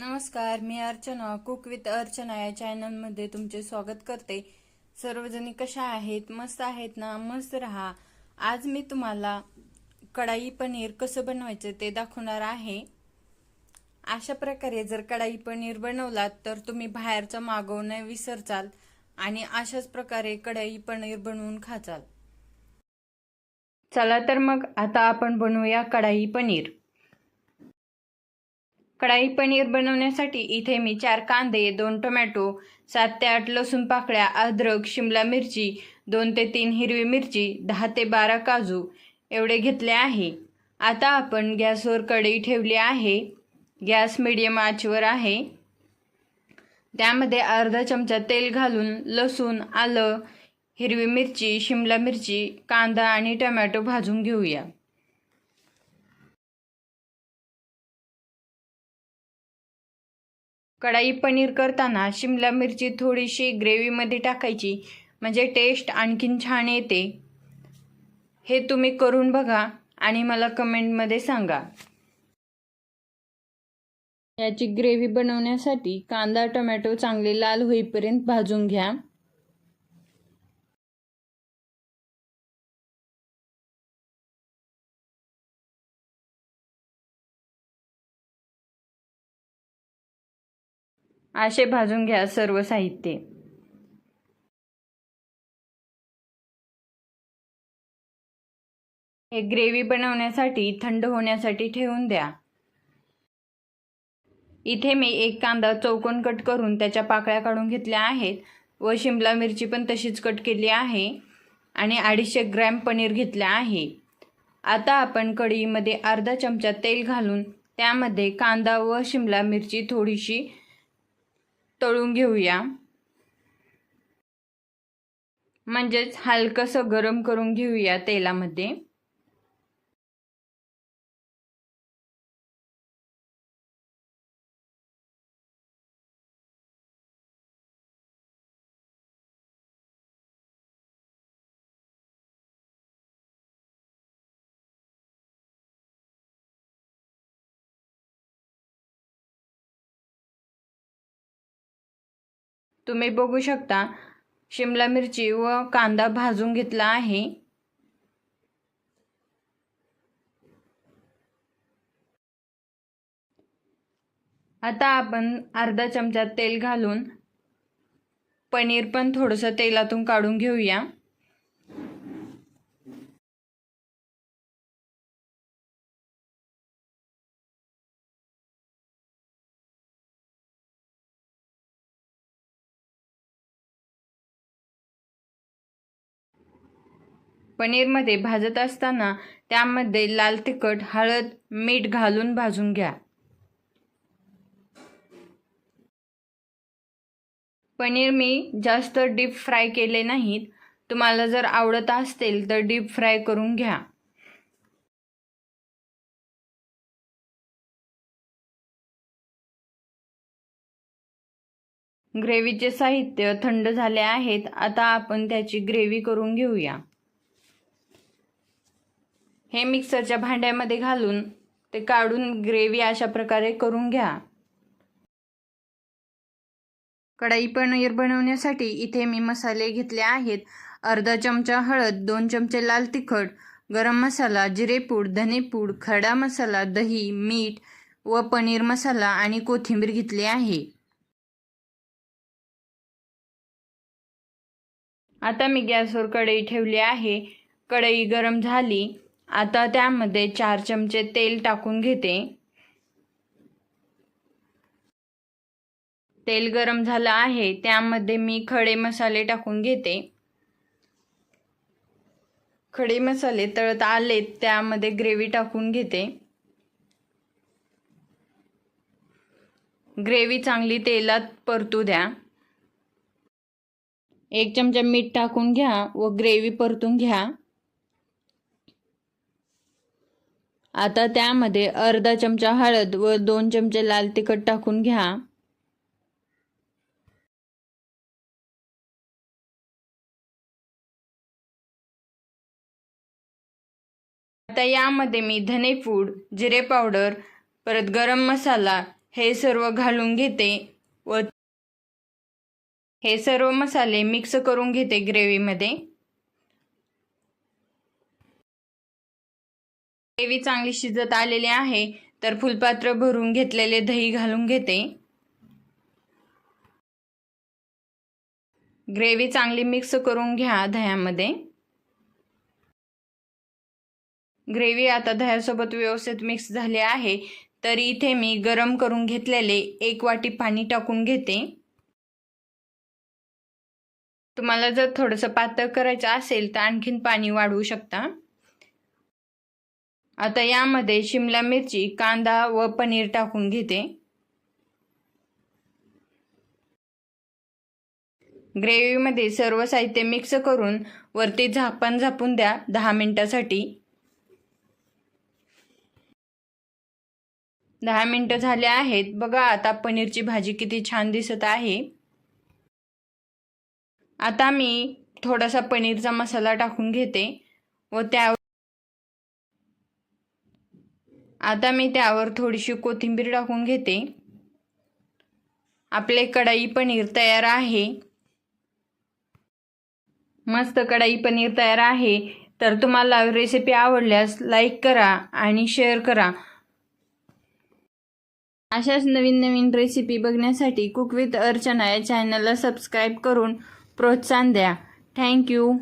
नमस्कार मी Archana cook with Archana या चॅनलमध्ये तुमचे स्वागत करते. सर्वजणी कशा आहेत? मस्त आहेत ना? मस्त राहा. आज मी तुम्हाला कढाई पनीर कसं बनवायचं ते दाखवणार आहे. अशा प्रकारे जर कढाई पनीर बनवलात तर तुम्ही बाहेरचं मागवणं विसरचाल आणि अशाच प्रकारे कढाई पनीर बनवून खाचाल. चला तर मग आता आपण बनवूया कढाई पनीर. कढाई पनीर बनवण्यासाठी इथे मी चार कांदे दोन टोमॅटो सात ते आठ लसूण पाकळ्या अद्रक शिमला मिरची दोन ते तीन हिरवी मिरची दहा ते बारा काजू एवढे घेतले आहे. आता आपण गॅसवर कढई ठेवली आहे. गॅस मिडियम आचवर आहे. त्यामध्ये अर्धा चमचा तेल घालून लसूण आलं हिरवी मिरची शिमला मिरची कांदा आणि टोमॅटो भाजून घेऊया. कढाई पनीर करताना शिमला मिरची थोडीशी ग्रेव्हीमध्ये टाकायची. म्हणजे टेस्ट आणखीन छान येते. हे तुम्ही करून बघा आणि मला कमेंटमध्ये सांगा. याची ग्रेव्ही बनवण्यासाठी कांदा टोमॅटो चांगले लाल होईपर्यंत भाजून घ्या. असे भाजून घ्या सर्व साहित्य. हे ग्रेव्ही बनवण्यासाठी थंड होण्यासाठी ठेवून द्या. इथे मी एक कांदा चौकोन कट करून त्याच्या पाकळ्या काढून घेतल्या आहेत व शिमला मिरची पण तशीच कट केली आहे आणि अडीचशे ग्रॅम पनीर घेतलं आहे. आता आपण कढईमध्ये अर्धा चमचा तेल घालून त्यामध्ये कांदा व शिमला मिरची थोडीशी तळून घेऊया. म्हणजेच हलकंसं गरम करून घेऊया तेलामध्ये. तुम्ही बघू शकता शिमला मिरची व कांदा भाजून घेतला आहे. आता आपण अर्धा चमचा तेल घालून पनीर पण थोडंसं तेलातून काढून घेऊया. पनीरमध्ये भाजत असताना त्यामध्ये लाल तिखट हळद मीठ घालून भाजून घ्या. पनीर मी जास्त डीप फ्राय केले नाहीत. तुम्हाला जर आवडत असतील तर डीप फ्राय करून घ्या. ग्रेव्हीचे साहित्य थंड झाले आहेत. आता आपण त्याची ग्रेव्ही करून घेऊया. हे मिक्सरच्या भांड्यामध्ये घालून ते काढून ग्रेव्ही अशा प्रकारे करून घ्या. कढाई पनीर बनवण्यासाठी इथे मी मसाले घेतले आहेत. अर्धा चमचा हळद दोन चमचे लाल तिखट गरम मसाला जिरेपूड धनेपूड खडा मसाला दही मीठ व पनीर मसाला आणि कोथिंबीर घेतली आहे. आता मी गॅसवर कढई ठेवली आहे. कढई गरम झाली. आता त्यामध्ये चार चमचे तेल टाकून घेते. तेल गरम झालं आहे त्यामध्ये मी खडे मसाले टाकून घेते. खडे मसाले तळत आले त्यामध्ये ग्रेव्ही टाकून घेते. ग्रेव्ही चांगली तेलात परतू द्या. एक चमचा मीठ टाकून घ्या व ग्रेव्ही परतून घ्या. आता त्यामध्ये अर्धा चमचा हळद व दोन चमचे लाल तिखट टाकून घ्या. आता यामध्ये मी धने पूड जिरे पावडर परत गरम मसाला हे सर्व घालून घेते व हे सर्व मसाले मिक्स करून घेते ग्रेव्हीमध्ये ग्रेव्ही चांगली शिजत आलेली आहे तर फुलपात्र भरून घेतलेले दही घालून घेते. ग्रेव्ही चांगली मिक्स करून घ्या दह्यामध्ये. ग्रेव्ही आता दह्यासोबत व्यवस्थित मिक्स झाली आहे तर इथे मी गरम करून घेतलेले एक वाटी पाणी टाकून घेते. तुम्हाला जर थोडंसं पातळ करायचं असेल तर आणखीन पाणी वाढवू शकता. आता यामध्ये शिमला मिरची कांदा व पनीर टाकून घेते. ग्रेव्हीमध्ये सर्व साहित्य मिक्स करून वरती झाकण झापून द्या दहा मिनिटासाठी. दहा मिनटं झाले आहेत. बघा आता पनीरची भाजी किती छान दिसत आहे. आता मी थोडासा पनीरचा मसाला टाकून घेते व त्या आता मी त्यावर थोडीशी कोथिंबीर टाकून घेते. आपले कढाई पनीर तयार आहे. मस्त कढाई पनीर तयार आहे. तर तुम्हाला रेसिपी आवडल्यास लाईक करा आणि शेअर करा. अशाच नवीन नवीन रेसिपी बघण्यासाठी कुक विथ अर्चना या चॅनलला सबस्क्राईब करून प्रोत्साहन द्या. थँक्यू